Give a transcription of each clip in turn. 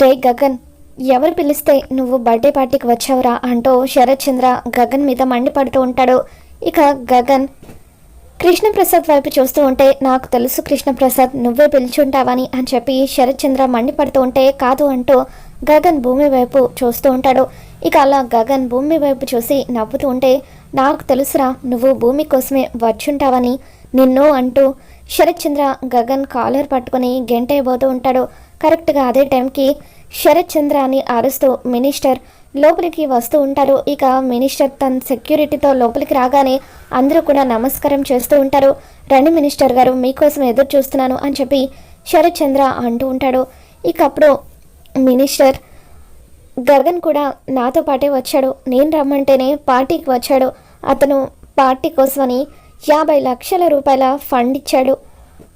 రే గగన్ ఎవరు పిలిస్తే నువ్వు బర్త్డే పార్టీకి వచ్చావురా అంటూ శరత్ చంద్ర గగన్ మీద మండిపడుతూ ఉంటాడు. ఇక గగన్ కృష్ణప్రసాద్ వైపు చూస్తూ ఉంటే నాకు తెలుసు కృష్ణప్రసాద్ నువ్వే పిలిచుంటావని అని చెప్పి శరత్ చంద్ర మండిపడుతూ ఉంటే కాదు అంటూ గగన్ భూమి వైపు చూస్తూ ఉంటాడు. ఇక అలా గగన్ భూమి వైపు చూసి నవ్వుతూ ఉంటే నాకు తెలుసురా నువ్వు భూమి కోసమే వచ్చుంటావని నిన్ను అంటూ శరత్ చంద్ర గగన్ కాలర్ పట్టుకొని గెంటైపోతూ ఉంటాడు. కరెక్ట్గా అదే టైంకి శరత్ చంద్ర అని అరుస్తూ మినిస్టర్ లోపలికి వస్తూ ఉంటారు. ఇక మినిస్టర్ తన సెక్యూరిటీతో లోపలికి రాగానే అందరూ కూడా నమస్కారం చేస్తూ ఉంటారు. రండి మినిస్టర్ గారు మీకోసం ఎదురు చూస్తున్నాను అని చెప్పి శరత్ చంద్ర అంటూ ఉంటాడు. ఇక అప్పుడు మినిస్టర్ గగన్ కూడా నాతో పాటే వచ్చాడు. నేను రమ్మంటేనే పార్టీకి వచ్చాడు. అతను పార్టీ కోసమని యాభై లక్షల రూపాయల ఫండ్ ఇచ్చాడు.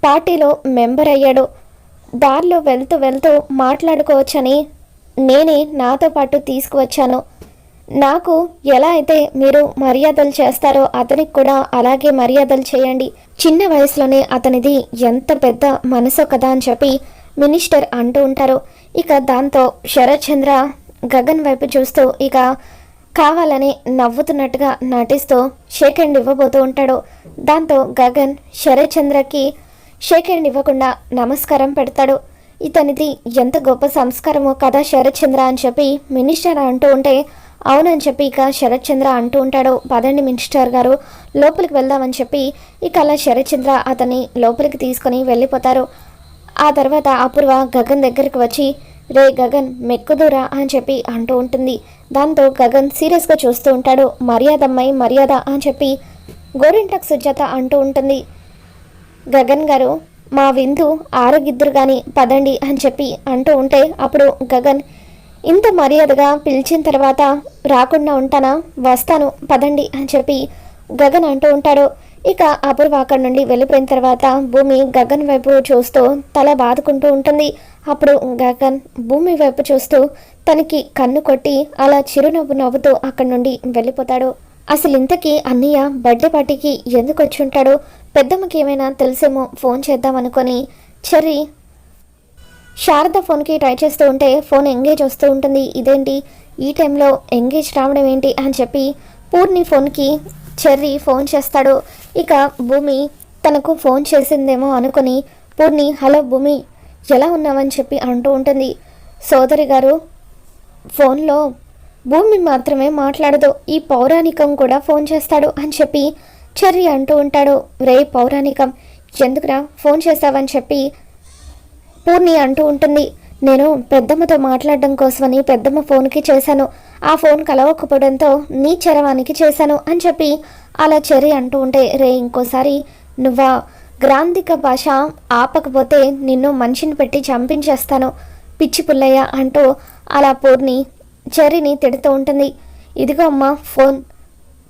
పార్టీలో మెంబర్ అయ్యాడు. దారిలో వెళ్తూ వెళ్తూ మాట్లాడుకోవచ్చని నేనే నాతో పాటు తీసుకువచ్చాను. నాకు ఎలా అయితే మీరు మర్యాదలు చేస్తారో అతనికి కూడా అలాగే మర్యాదలు చేయండి. చిన్న వయసులోనే అతనిది ఎంత పెద్ద మనసు కదా అని చెప్పి మినిస్టర్ అంటూ ఉంటారు. ఇక దాంతో శరత్ చంద్ర గగన్ వైపు చూస్తూ ఇక కావాలని నవ్వుతున్నట్టుగా నటిస్తూ షేక్ హ్యాండ్ ఇవ్వబోతూ ఉంటాడు. దాంతో గగన్ శరత్ చంద్రకి ఇవ్వకుండా నమస్కారం పెడతాడు. ఇతనిది ఎంత గొప్ప సంస్కారమో కదా శరత్ చంద్ర అని చెప్పి మినిస్టర్ అంటూ ఉంటే అవునని చెప్పి ఇక శరత్చంద్ర అంటూ ఉంటాడు. పదండి మినిస్టర్ గారు లోపలికి వెళ్దామని చెప్పి ఇక అలా శరత్చంద్ర అతని అతన్ని లోపలికి తీసుకొని వెళ్ళిపోతారు. ఆ తర్వాత అపూర్వ గగన్ దగ్గరికి వచ్చి రే గగన్ మెక్కుదురా అని చెప్పి అంటూ ఉంటుంది. దాంతో గగన్ సీరియస్గా చూస్తూ ఉంటాడు. మర్యాద అమ్మాయి మర్యాద అని చెప్పి గోరింటక్ సుజాత అంటూ ఉంటుంది. గగన్ గారు మా విందు ఆరోగిద్దరు కానీ పదండి అని చెప్పి అంటూ ఉంటే అప్పుడు గగన్ ఇంత మర్యాదగా పిలిచిన తర్వాత రాకుండా ఉంటానా? వస్తాను పదండి అని చెప్పి గగన్ అంటూ ఉంటాడు. ఇక అపూర్వ అక్కడి నుండి వెళ్ళిపోయిన తర్వాత భూమి గగన్ వైపు చూస్తూ తల బాదుకుంటూ ఉంటుంది. అప్పుడు గగన్ భూమి వైపు చూస్తూ తనకి కన్ను కొట్టి అలా చిరునవ్వు నవ్వుతూ అక్కడి నుండి వెళ్ళిపోతాడు. అసలు ఇంతకీ అన్నయ్య బర్త్డే పార్టీకి ఎందుకు వచ్చి ఉంటాడు? పెద్దమ్మకి ఏమైనా తెలిసేమో ఫోన్ చేద్దాం అనుకొని చెర్రీ శారద ఫోన్కి ట్రై చేస్తూ ఉంటే ఫోన్ ఎంగేజ్ వస్తూ ఉంటుంది. ఇదేంటి? ఈ టైంలో ఎంగేజ్ రావడం ఏంటి అని చెప్పి పూర్ణి ఫోన్కి చెర్రీ ఫోన్ చేస్తాడు. ఇక భూమి తనకు ఫోన్ చేసిందేమో అనుకొని పూర్ణి హలో భూమి ఎలా ఉన్నావని చెప్పి అంటూ ఉంటుంది. సోదరి గారు ఫోన్లో భూమి మాత్రమే మాట్లాడదు ఈ పౌరాణికం కూడా ఫోన్ చేస్తాడు అని చెప్పి చెర్రీ అంటూ ఉంటాడు. రే పౌరాణికం ఎందుకురా ఫోన్ చేస్తావని చెప్పి పూర్ణి అంటూ ఉంటుంది. నేను పెద్దమ్మతో మాట్లాడడం కోసమని పెద్దమ్మ ఫోన్కి చేశాను. ఆ ఫోన్ కలవకపోవడంతో నీ చరవానికి చేశాను అని చెప్పి అలా చెరి అంటూ ఉంటే రే ఇంకోసారి నువ్వా గ్రాంధిక భాష ఆపకపోతే నిన్ను మనిషిని పెట్టి చంపించేస్తాను. పిచ్చి పుల్లయ్య అంటూ అలా పూర్ణి చెర్రీని తిడుతూ ఉంటుంది. ఇదిగో అమ్మ ఫోన్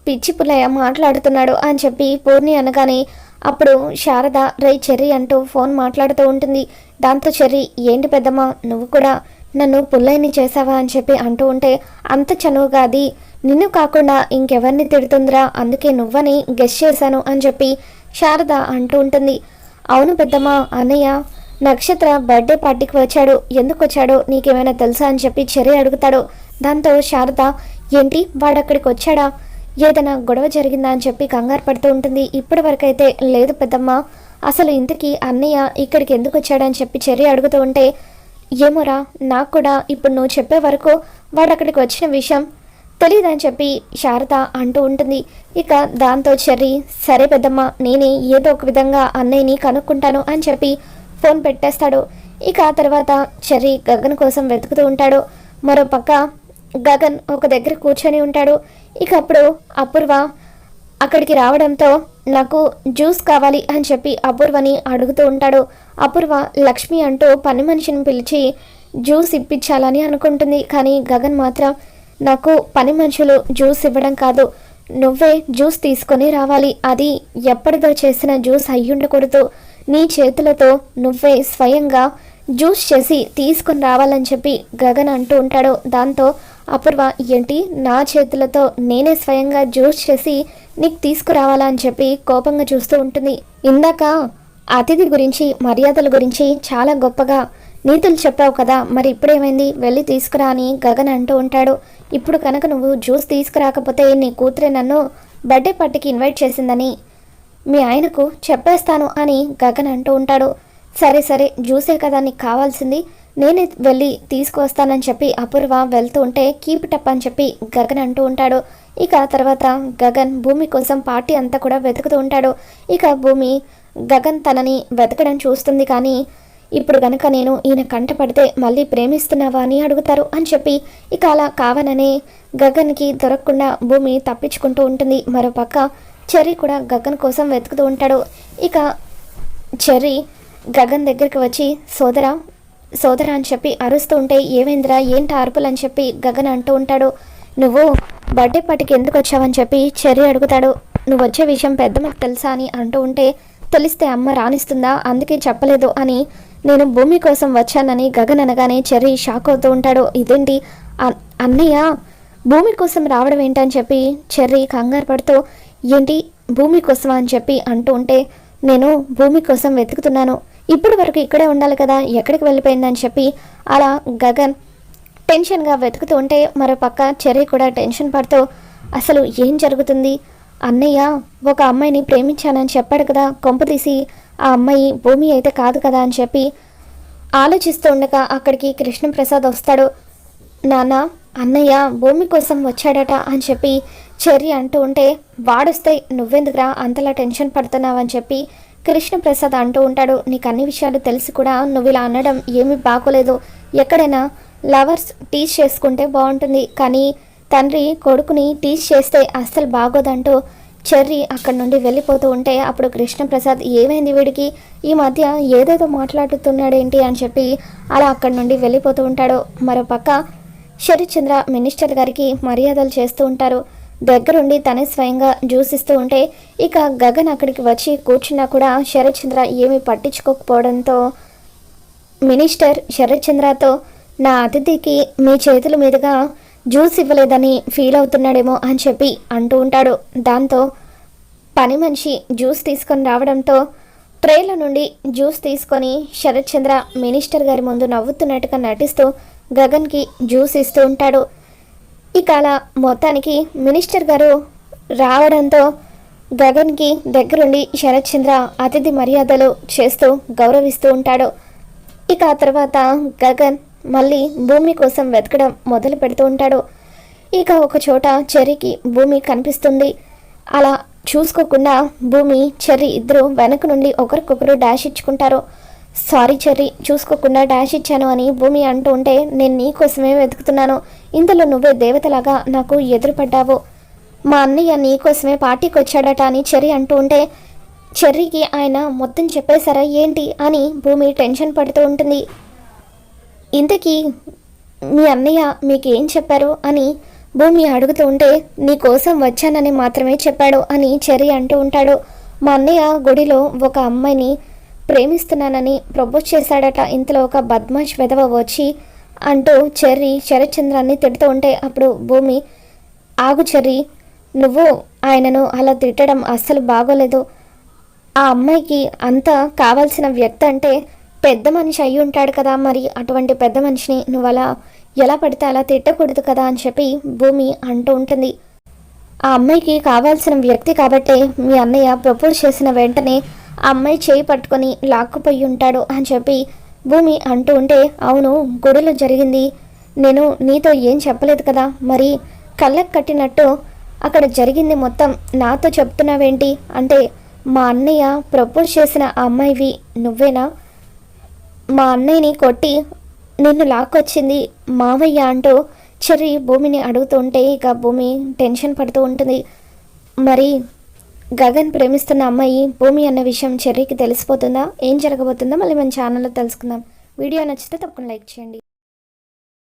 పిచ్చి పుల్లయ్య మాట్లాడుతున్నాడు అని చెప్పి పూర్ణి అనగానే అప్పుడు శారద రే చెర్రీ అంటూ ఫోన్ మాట్లాడుతూ ఉంటుంది. దాంతో చెర్రీ ఏంటి పెద్దమ్మ నువ్వు కూడా నన్ను పుల్లయ్యని చేసావా? అని చెప్పి అంటూ ఉంటే అంత చనువుగా అది నిన్ను కాకుండా ఇంకెవరిని తిడుతుందిరా? అందుకే నువ్వని గెస్ చేశాను అని చెప్పి శారద అంటూ ఉంటుంది. అవును పెద్దమ్మ అన్నయ్య నక్షత్ర బర్త్డే పార్టీకి వచ్చాడు. ఎందుకు వచ్చాడో నీకేమైనా తెలుసా? అని చెప్పి చెర్రీ అడుగుతాడు. దాంతో శారద ఏంటి? వాడు అక్కడికి వచ్చాడా? ఏదైనా గొడవ జరిగిందా అని చెప్పి కంగారు పడుతూ ఉంటుంది. ఇప్పటి వరకు అయితే లేదు పెద్దమ్మ. అసలు ఇంతకీ అన్నయ్య ఇక్కడికి ఎందుకు వచ్చాడని చెప్పి చెర్రి అడుగుతూ ఉంటే ఏమోరా నాకు కూడా ఇప్పుడు నువ్వు చెప్పే వరకు వాడు అక్కడికి వచ్చిన విషయం తెలియదని చెప్పి శారద అంటూ ఉంటుంది. ఇక దాంతో చెర్రీ సరే పెద్దమ్మ నేనే ఏదో ఒక విధంగా అన్నయ్యని కనుక్కుంటాను అని చెప్పి ఫోన్ పెట్టేస్తాడు. ఇక ఆ తర్వాత చెర్రీ గగన్ కోసం వెతుకుతూ ఉంటాడు. మరో పక్క గగన్ ఒక దగ్గర కూర్చొని ఉంటాడు. ఇక అప్పుడు అపూర్వ అక్కడికి రావడంతో నాకు జ్యూస్ కావాలి అని చెప్పి అపూర్వని అడుగుతూ ఉంటాడు. అపూర్వ లక్ష్మి అంటూ పని మనిషిని పిలిచి జ్యూస్ ఇప్పించాలని అనుకుంటుంది. కానీ గగన్ మాత్రం నాకు పని మనుషులు జ్యూస్ ఇవ్వడం కాదు. నువ్వే జ్యూస్ తీసుకొని రావాలి. అది ఎప్పటిదో చేసిన జ్యూస్ అయ్యుండకూడదు. నీ చేతులతో నువ్వే స్వయంగా జ్యూస్ చేసి తీసుకొని రావాలని చెప్పి గగన్ అంటూ ఉంటాడు. దాంతో అపూర్వ ఏంటి? నా చేతులతో నేనే స్వయంగా జ్యూస్ చేసి నీకు తీసుకురావాలా అని చెప్పి కోపంగా చూస్తూ ఉంటుంది. ఇందాక అతిథి గురించి మర్యాదల గురించి చాలా గొప్పగా నీతులు చెప్పావు కదా మరి ఇప్పుడేమైంది? వెళ్ళి తీసుకురా అని గగన్ అంటూ ఉంటాడు. ఇప్పుడు కనుక నువ్వు జ్యూస్ తీసుకురాకపోతే నీ కూతురే నన్ను బర్త్డే పార్టీకి ఇన్వైట్ చేసిందని మీ ఆయనకు చెప్పేస్తాను అని గగన్ అంటూ ఉంటాడు. సరే సరే జ్యూసే కదా నీకు కావాల్సింది. నేను వెళ్ళి తీసుకువస్తానని చెప్పి అపూర్వ వెళ్తూ ఉంటే కీపిటప్ అని చెప్పి గగన్ అంటూ ఉంటాడు. ఇక తర్వాత గగన్ భూమి కోసం పార్టీ అంతా కూడా వెతుకుతూ ఉంటాడు. ఇక భూమి గగన్ తనని వెతకడం చూస్తుంది కానీ ఇప్పుడు గనక నేను ఈయన కంట పడితే మళ్ళీ ప్రేమిస్తున్నావా అని అడుగుతారు అని చెప్పి ఇక అలా కావననే గగన్కి దొరకకుండా భూమి తప్పించుకుంటూ ఉంటుంది. మరోపక్క చెర్రీ కూడా గగన్ కోసం వెతుకుతూ ఉంటాడు. ఇక చెర్రీ గగన్ దగ్గరికి వచ్చి సోదరా సోదరా అని చెప్పి అరుస్తూ ఉంటే ఏమైందిరా ఏంటి అరుపులు? అని చెప్పి గగన్ అంటూ ఉంటాడు. నువ్వు బర్త్డే పార్టీకి ఎందుకు వచ్చావని చెప్పి చెర్రీ అడుగుతాడు. నువ్వు వచ్చే విషయం పెద్దమ్మకి తెలుసా? అని అంటూ ఉంటే తెలిస్తే అమ్మ రాణిస్తుందా? అందుకే చెప్పలేదు అని నేను భూమి కోసం వచ్చానని గగన్ అనగానే చెర్రీ షాక్ అవుతూ ఉంటాడు. ఇదేంటి? అన్నయ్య భూమి కోసం రావడం ఏంటని చెప్పి చెర్రీ కంగారు పడుతూ ఏంటి? భూమి కోసమా? అని చెప్పి అంటూ ఉంటే నేను భూమి కోసం వెతుకుతున్నాను. ఇప్పటి వరకు ఇక్కడే ఉండాలి కదా ఎక్కడికి వెళ్ళిపోయిందని చెప్పి అలా గగన్ టెన్షన్గా వెతుకుతూ ఉంటే మరో పక్క చెర్రీ కూడా టెన్షన్ పడుతూ అసలు ఏం జరుగుతుంది? అన్నయ్య ఒక అమ్మాయిని ప్రేమించానని చెప్పాడు కదా కొంపు తీసి ఆ అమ్మాయి భూమి అయితే కాదు కదా అని చెప్పి ఆలోచిస్తూ ఉండగా అక్కడికి కృష్ణప్రసాద్ వస్తాడు. నాన్న అన్నయ్య భూమి కోసం వచ్చాడట అని చెప్పి చెర్రి అంటూ ఉంటే వాడొస్తే నువ్వెందుకురా అంతలా టెన్షన్ పడుతున్నావని చెప్పి కృష్ణప్రసాద్ అంటూ ఉంటాడు నీకు అన్ని విషయాలు తెలిసి కూడా నువ్వు ఇలా అనడం ఏమీ బాగోలేదు. ఎక్కడైనా లవర్స్ టీచ్ చేసుకుంటే బాగుంటుంది. కానీ తండ్రి కొడుకుని టీచ్ చేస్తే అస్సలు బాగోదంటూ చెర్రి అక్కడి నుండి వెళ్ళిపోతూ ఉంటే అప్పుడు కృష్ణప్రసాద్ ఏమైంది వీడికి? ఈ మధ్య ఏదేదో మాట్లాడుతున్నాడేంటి అని చెప్పి అలా అక్కడి నుండి వెళ్ళిపోతూ ఉంటాడు. మరోపక్క శరత్చంద్ర మినిస్టర్ గారికి మర్యాదలు చేస్తూ ఉంటారు. దగ్గరుండి తనే స్వయంగా జ్యూస్ ఇస్తూ ఉంటే ఇక గగన్ అక్కడికి వచ్చి కూర్చున్నా కూడా శరత్చంద్ర ఏమీ పట్టించుకోకపోవడంతో మినిస్టర్ శరత్చంద్రతో నా అతిథికి మీ చేతుల మీదుగా జ్యూస్ ఇవ్వలేదని ఫీల్ అవుతున్నాడేమో అని చెప్పి అంటూ ఉంటాడు. దాంతో పని మనిషి జ్యూస్ తీసుకొని రావడంతో ట్రేల నుండి జ్యూస్ తీసుకొని శరత్చంద్ర మినిస్టర్ గారి ముందు నవ్వుతున్నట్టుగా నటిస్తూ గగన్కి జ్యూస్ ఇస్తూ ఉంటాడు. ఇక అలా మొత్తానికి మినిస్టర్ గారు రావడంతో గగన్కి దగ్గరుండి శరత్చంద్ర అతిథి మర్యాదలు చేస్తూ గౌరవిస్తూ ఉంటాడు. ఇక ఆ తర్వాత గగన్ మళ్ళీ భూమి కోసం వెతకడం మొదలు పెడుతూ ఉంటాడు. ఇక ఒక చోట చెర్రీకి భూమి కనిపిస్తుంది. అలా చూసుకోకుండా భూమి చెర్రీ ఇద్దరు వెనక నుండి ఒకరికొకరు డాష్ ఇచ్చుకుంటారు. సారీ చెర్రీ చూసుకోకుండా డాష్ ఇచ్చాను అని భూమి అంటూ ఉంటే నేను నీ కోసమే వెతుకుతున్నాను. ఇంతలో నువ్వే దేవతలాగా నాకు ఎదురుపడ్డావు. మా అన్నయ్య నీ కోసమే పార్టీకి వచ్చాడట అని చెర్రీ అంటూ ఉంటే చెర్రీకి ఆయన మొత్తం చెప్పేశారా ఏంటి అని భూమి టెన్షన్ పడుతూ ఉంటుంది. ఇంతకీ మీ అన్నయ్య మీకేం చెప్పారు అని భూమి అడుగుతూ ఉంటే నీకోసం వచ్చానని మాత్రమే చెప్పాడు అని చెర్రీ అంటూ ఉంటాడు. మా అన్నయ్య గుడిలో ఒక అమ్మాయిని ప్రేమిస్తున్నానని ప్రపోజ్ చేశాడట. ఇంతలో ఒక బద్మాష్ వెధవ వచ్చి అంటూ చెర్రీ శరత్చంద్రాన్ని తిడుతూ ఉంటే అప్పుడు భూమి ఆగు చెర్రీ నువ్వు ఆయనను అలా తిట్టడం అస్సలు బాగోలేదు. ఆ అమ్మాయికి అంత కావాల్సిన వ్యక్తి అంటే పెద్ద మనిషి అయి ఉంటాడు కదా. మరి అటువంటి పెద్ద మనిషిని నువ్వు అలా ఎలా పడితే అలా తిట్టకూడదు కదా? అని చెప్పి భూమి అంటూ ఉంటుంది. ఆ అమ్మాయికి కావాల్సిన వ్యక్తి కాబట్టే మీ అన్నయ్య ప్రపోజ్ చేసిన వెంటనే ఆ అమ్మాయి చేయి పట్టుకొని లాక్కుపోయి ఉంటాడు అని చెప్పి భూమి అంటూ ఉంటే అవును గుడిలో జరిగింది. నేను నీతో ఏం చెప్పలేదు కదా? మరి కళ్ళకు కట్టినట్టు అక్కడ జరిగింది మొత్తం నాతో చెప్తున్నావేంటి? అంటే మా అన్నయ్య ప్రపోజ్ చేసిన ఆ అమ్మాయివి నువ్వేనా? మా అన్నయ్యని కొట్టి నిన్ను లాక్కొచ్చింది మావయ్య అంటూ చెర్రి భూమిని అడుగుతుంటే ఇక భూమి టెన్షన్ పడుతూ ఉంటుంది. మరి గగన్ ప్రేమిస్తున్న అమ్మాయి భూమి అన్న విషయం చెర్రీకి తెలిసిపోతుందా? ఏం జరగబోతుందో మళ్ళీ మన ఛానల్లో తెలుసుకుందాం. వీడియో నచ్చితే తప్పకుండా లైక్ చేయండి.